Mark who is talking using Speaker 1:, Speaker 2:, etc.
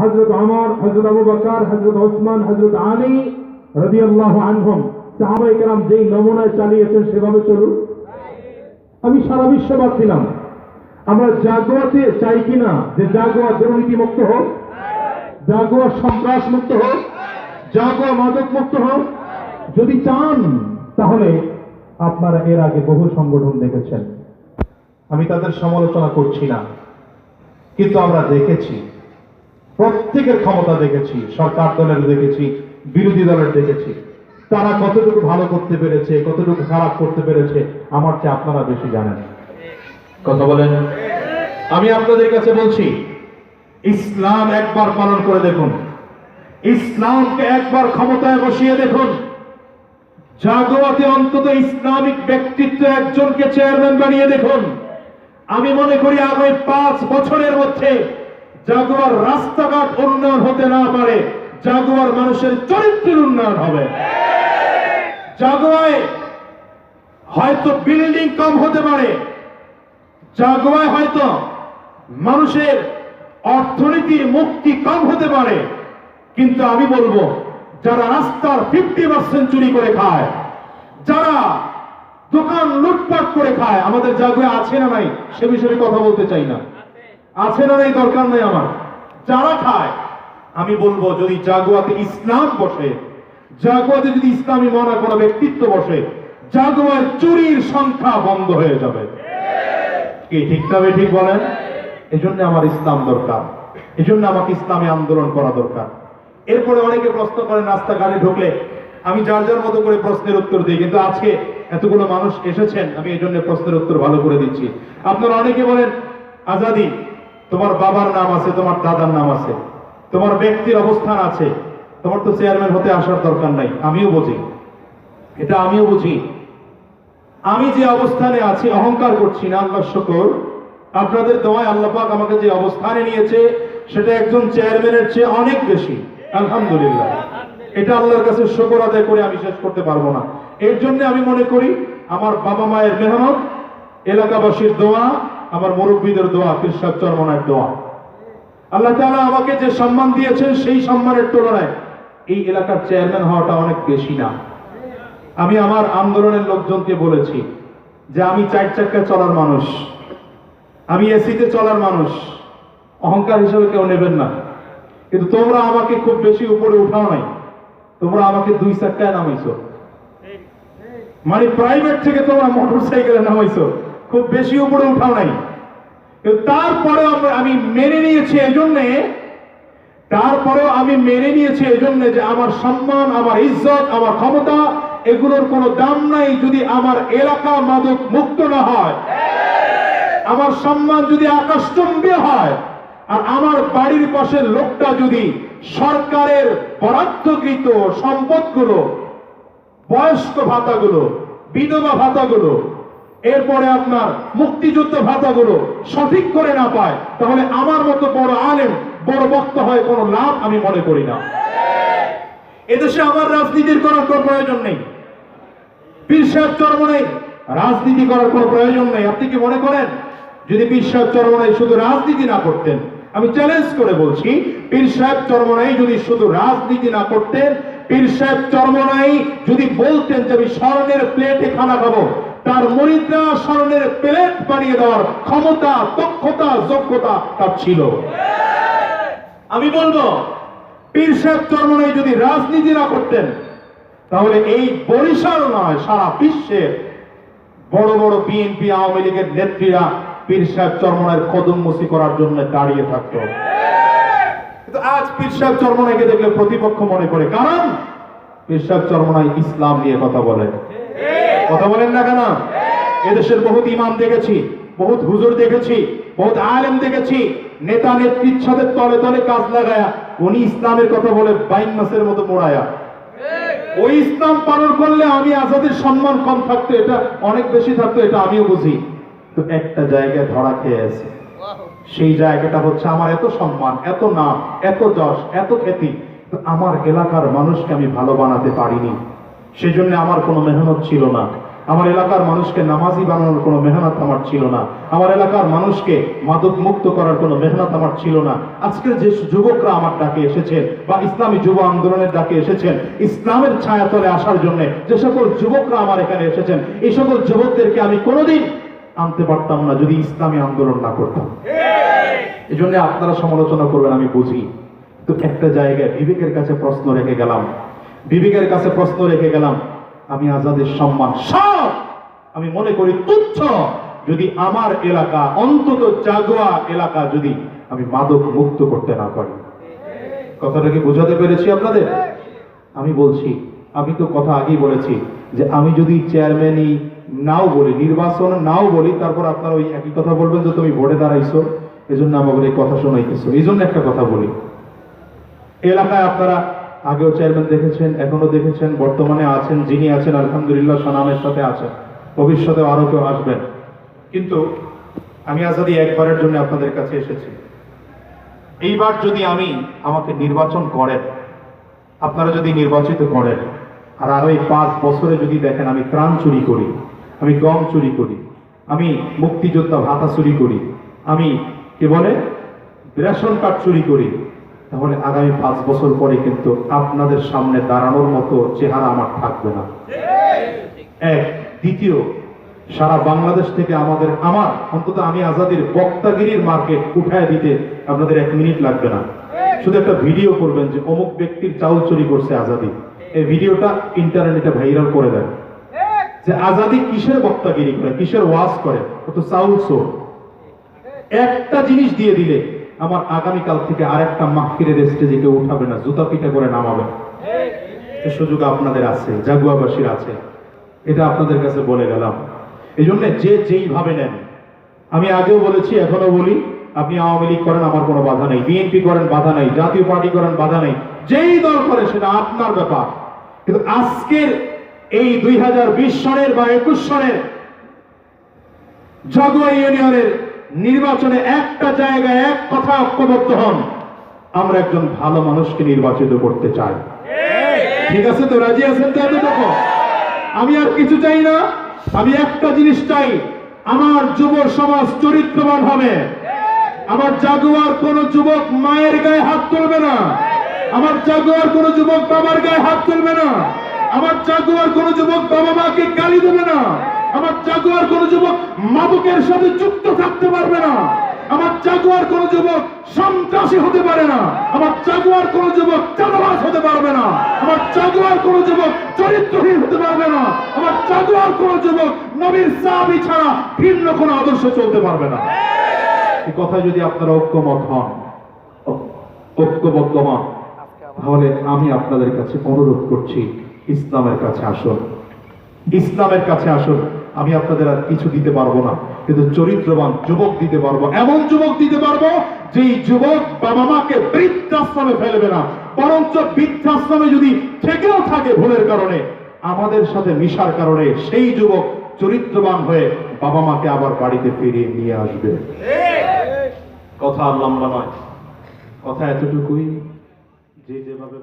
Speaker 1: হজরত আমর হজরত আবু বকর হজরত ওসমান হজরত আলী রবি আল্লাহ আনহম। সাহাবাই কেরাম যেই নমুনায় চালিয়েছেন, সেভাবে চলুন। আমি সারা বিশ্ব পাচ্ছিলাম আমরা জাগোয়াতে চাই কিনা যে জাগোয়া দুর্নীতি মুক্ত হোক, জাগোয়া সন্ত্রাস মুক্ত হোক, জাগোয়া মাদক মুক্ত হোক। যদি চান, তাহলে আপনারা এর আগে বহু সংগঠন দেখেছেন। আমি তাদের সমালোচনা করছি না, কিন্তু আমরা দেখেছি প্রত্যেকের ক্ষমতা দেখেছি সরকার দলের দেখেছি বিরোধী দলের দেখেছি। তারা কতটুকু ভালো করতে পেরেছে কতটুকু খারাপ করতে পেরেছে আমার চেয়ে আপনারা বেশি জানেন। কথা বলেন। আমি আপনাদের কাছে বলছি ইসলাম একবার পালন করে দেখুন। ইসলামকে একবার ক্ষমতায় বসিয়ে দেখুন। জাগোয়াতে অন্তত ইসলামিক ব্যক্তিত্ব একজনকে চেয়ারম্যান বানিয়ে দেখুন। আমি মনে করি আগামী পাঁচ বছরের মধ্যে জাগোয়ার রাস্তাঘাট উন্নয়ন হতে না পারে, জাগোয়ার মানুষের চরিত্রের উন্নয়ন হবে। জাগোয়ায় হয়তো বিল্ডিং কম হতে পারে, জাগোয়ায় হয়তো মানুষের অর্থনীতির মুক্তি কম হতে পারে, কিন্তু আমি বলব, যারা রাস্তার ফিফটি পার্সেন্ট চুরি করে খায়, যারা দোকান লুটপাট করে খায়, আমাদের জাগোয়া আছে না নাই, সে বিষয়ে কথা বলতে চাই না। আছে না নাই দরকার নেই আমার। যারা খায়, আমি বলব যদি জাগোয়াতে ইসলাম বসে, জাগোয়াতে যদি ইসলামী মনা কোনো ব্যক্তিত্ব বসে, জাগোয়ার চুরির সংখ্যা বন্ধ হয়ে যাবে। কি ঠিক না ঠিক বলেন? এজন্য আমার ইসলাম দরকার। এজন্য আমাকে ইসলামী আন্দোলন করা দরকার। এরপরে অনেকে প্রশ্ন করেন, রাস্তাঘাটে ঢুকলে আমি যার যার মতো করে প্রশ্নের উত্তর দিই, কিন্তু আজকে এতগুলো মানুষ এসেছেন, আমি এই জন্য প্রশ্নের উত্তর ভালো করে দিচ্ছি। আপনারা অনেকে বলেন, আজাদি তোমার বাবার নাম আছে, তোমার দাদার নাম আছে, তোমার ব্যক্তির অবস্থান আছে, তোমার তো চেয়ারম্যান হতে আসার দরকার নাই, আমিও বুঝি। এটা আমিও বুঝি। আমি যে অবস্থানে আছি, অহংকার করছি না, আল্লাহ শকর। আপনাদের দোয়ায় আল্লাহ পাক আমাকে যে অবস্থানে নিয়েছে, সেটা একজন চেয়ারম্যানের চেয়ে অনেক বেশি। আলহামদুলিল্লাহ। এটা আল্লাহর কাছে শকর আদায় করে আমি শেষ করতে পারব না। এর জন্য আমি মনে করি, আমার বাবা মায়ের মেহনত, এলাকাবাসীর দোয়া আমার মুরব্বীদের দোয়া কৃষক চরমনার দোয়া। আল্লাহ তাআলা আমাকে যে সম্মান দিয়েছেন, সেই সম্মানের তুলনায় এই এলাকার চেয়ারম্যান হওয়াটা অনেক বেশি না। আমি আমার আন্দোলনের লোকজনকে বলেছি যে আমি চার চাক্কায় চলার মানুষ, আমি এসিতে চলার মানুষ, অহংকার হিসেবে কেউ নেবেন না। কিন্তু তোমরা আমাকে খুব বেশি উপরে উঠাও নাই, তোমরা আমাকে দুই চাক্কায় নামাইছো। মানে প্রাইভেট থেকে তোমরা মোটর সাইকেলে নামাইছো। খুব বেশি উপরে উঠাও নাই। কিন্তু তারপরে আমি মেনে নিয়েছি এজন্যে তারপরেও আমি মেনে নিয়েছি এজন্য যে আমার সম্মান, আমার ইজ্জত, আমার ক্ষমতা, এগুলোর কোনো দাম নাই যদি আমার এলাকা মাদক মুক্ত না হয়। আমার সম্মান যদি আকাশচম্বী হয়, আর আমার বাড়ির পাশের লোকটা যদি সরকারের বরাদ্দকৃত সম্পদগুলো, বয়স্ক ভাতাগুলো, বিধবা ভাতাগুলো এরপরে আপনার মুক্তিযুদ্ধ ভাতাগুলো সঠিক করে না পায়, তাহলে আমার মতো বড় আলেম, বড় বক্তা হয় কোনো লাভ আমি মনে করি না। এদেশে আমার রাজনীতির করার কোনো প্রয়োজন নেই। পীর সাহেব চরমনাই, রাজনীতি করার কোনো প্রয়োজন নেই। আপনি কি মনে করেন? যদি পীর সাহেব চরমনাই শুধু রাজনীতি না করতেন, আমি চ্যালেঞ্জ করে বলছি, পীর সাহেব চরমনাই যদি শুধু রাজনীতি না করতেন, পীর সাহেব চরমনাই যদি বলতেন যে আমি স্বর্ণের প্লেটে খানা খাব তার মরিদরা স্মরণের প্লেট বানিয়ে দেওয়ার ক্ষমতা, দক্ষতা, যোগ্যতা তার ছিল। আমি বলব, পীর সাহেব যদি রাজনীতি না করতেন, তাহলে এই বরিশাল নয়, সারা বিশ্বের বড় বড় বিএনপি, আওয়ামী লীগের নেত্রীরা পীর সাহেব কদম মুসি করার জন্য দাঁড়িয়ে থাকতো। কিন্তু আজ পীর সাহেব চরমনাইকে দেখলে প্রতিপক্ষ মনে করে, কারণ পীর সাহেব ইসলাম নিয়ে কথা বলে। কথা বলেন না কেন? এদেশের বহুত ইমাম দেখেছি, বহুত হুজুর দেখেছি, বহুত আলেম দেখেছি। নেতা নেত্রীর সাথে তলে তলে কাজ লাগায়া, উনি ইসলামের কথা বলে বাইন মাসের মতো মোড়ায়া। ওই ইসলাম পালন করলে আমি আজাদের সম্মান কম থাকতো, এটা অনেক বেশি থাকতো, এটা আমিও বুঝি। তো একটা জায়গায় ধরা খেয়ে আছে। সেই জায়গাটা হচ্ছে আমার এত সম্মান, এত নাম, এত যশ, এত খ্যাতি। আমার এলাকার মানুষকে আমি ভালো বানাতে পারিনি। সেজন্য আমার কোনো মেহনত ছিল না। আমার এলাকার মানুষকে নামাজি বানানোর কোনো মেহনত আমার ছিল না। আমার এলাকার মানুষকে মাদক মুক্ত করার কোনো মেহনত আমার ছিল না। আজকের যে যুবকরা আমার ডাকে এসেছেন বা ইসলামী যুব আন্দোলনের ডাকে এসেছেন, ইসলামের ছায়াতলে আসার জন্য যে সকল যুবকরা আমার এখানে এসেছেন, এই সকল যুবকদেরকে আমি কোনোদিন আনতে পারতাম না যদি ইসলামী আন্দোলন না করতাম। এই জন্য আপনারা সমালোচনা করবেন, আমি বুঝি। তো একটা জায়গায় বিবেকের কাছে প্রশ্ন রেখে গেলাম বিবেকের কাছে প্রশ্ন রেখে গেলাম, আমি আজাদের সম্মান সব আমি মনে করি তুচ্ছ। যদি আমার এলাকা, অন্তত জাগোয়া এলাকা যদি আমি মাদক মুক্ত করতে না পারি। কথাটা কি বোঝাতে পেরেছি আপনাদের? আমি বলছি, আমি তো কথা আগেই বলেছি যে আমি যদি চেয়ারম্যানই নাও বলি, নির্বাচন নাও বলি, তারপর আপনারা ওই একই কথা বলবেন যে তুমি ভোটে দাঁড়াইছো এই জন্য আমাকে কথা শোনাইতেছো। এই জন্য একটা কথা বলি। এলাকায় আপনারা আগেও চেয়ারম্যান দেখেছেন এখনও দেখেছেন, বর্তমানে আছেন, যিনি আছেন, আলহামদুলিল্লাহ, সানামের সাথে আছেন। ভবিষ্যতে আরও কেউ আসবেন। কিন্তু আমি আজাদি একবারের জন্য আপনাদের কাছে এসেছি। এইবার যদি আমি আমাকে নির্বাচন করেন, আপনারা যদি নির্বাচিত করেন, আর আরও এই পাঁচ বছরে যদি দেখেন আমি ত্রাণ চুরি করি, আমি গম চুরি করি, আমি মুক্তিযোদ্ধা ভাতা চুরি করি, আমি কি বলে? রেশন কার্ড চুরি করি তাহলে আগামী পাঁচ বছর পরে কিন্তু আপনাদের সামনে দাঁড়ানোর মতো চেহারা আমার থাকবে না। এক। দ্বিতীয়, সারা বাংলাদেশ থেকে আমাদের, আমার, অন্তত আমি আজাদির বক্তাগিরির মার্কেট উঠায় দিতে আপনাদের এক মিনিট লাগবে না। শুধু একটা ভিডিও করবেন যে অমুক ব্যক্তির চাউল চুরি করছে আজাদি। এই ভিডিওটা ইন্টারনেটে ভাইরাল করে দেন। যে আজাদি কিসের বক্তাগিরি করে, কিসের ওয়াজ করে, ও তো চাউল চোর। একটা জিনিস দিয়ে দিলে আমার আগামীকাল থেকে আরেকটা মাহফিরের স্টেজে কেউ উঠাবে না, জুতা পিঠা করে নামাবে। সুযোগ আপনাদের আছে, জাগুয়াবাসীর আছে। এটা আপনাদের কাছে বলে গেলাম। এই জন্য যে যেইভাবে নেন। আমি আগেও বলেছি এখনও বলি, আপনি আওয়ামী লীগ করেন, আমার কোনো বাধা নেই। বিএনপি করেন, বাধা নেই। জাতীয় পার্টি করেন, বাধা নেই। যেই দল করে, সেটা আপনার ব্যাপার। কিন্তু আজকের এই দুই হাজার বিশ সনের বা একুশ সনের জগুয়া ইউনিয়নের নির্বাচনে একটা জায়গায় এক কথা ঐক্যবদ্ধ হন। আমরা একজন ভালো মানুষকে নির্বাচিত করতে চাই। ঠিক আছে তো? রাজি আছেন তো এতটুকু? আমি আর কিছু চাই না। আমি একটা জিনিস চাই, আমার যুব সমাজ চরিত্রবান হবে। আমার জাগুয়ার কোন যুবক মায়ের গায়ে হাত তুলবে না। আমার জাগুয়ার কোন যুবক বাবার গায়ে হাত তুলবে না। আমার জাগুয়ার কোন যুবক বাবা মাকে গালি দেবে না। আমার জাগুয়ার কোন যুবক মাদকের সাথে যুক্ত থাকতে পারবে না। আমার জাগুয়ার কোন যুবক সন্ত্রাসী হতে পারে না। আমার জাগুয়ার কোন যুবক চাঁদাবাজ হতে পারবে না। আমার জাগুয়ার কোন যুবক চরিত্রহীন হতে পারবে না। আমার জাগুয়ার কোন যুবক নবীর সাহাবি ছাড়া ভিন্ন কোন আদর্শ চলতে পারবে না। এই কথা যদি আপনারা ঐক্যমত হন, ঐক্যবদ্ধ হন, তাহলে আমি আপনাদের কাছে অনুরোধ করছি, ইসলামের কাছে আসুন। ইসলামের কাছে আসুন। আমি আপনাদের আর কিছু দিতে পারব না। কিন্তু চরিত্রবান যুবক দিতে পারব। এমন যুবক দিতে পারব, যেই যুবক বাবা মাকে বৃদ্ধাশ্রমে ফেলবে না। বরঞ্চ বৃদ্ধাশ্রমে যদি থেকেও থাকে ভুলের কারণে, আমাদের সাথে মিশার কারণে সেই যুবক চরিত্রবান হয়ে বাবা মাকে আবার বাড়িতে ফিরিয়ে নিয়ে আসবে। কথা লম্বা নয়। কথা এতটুকুই যে যেভাবে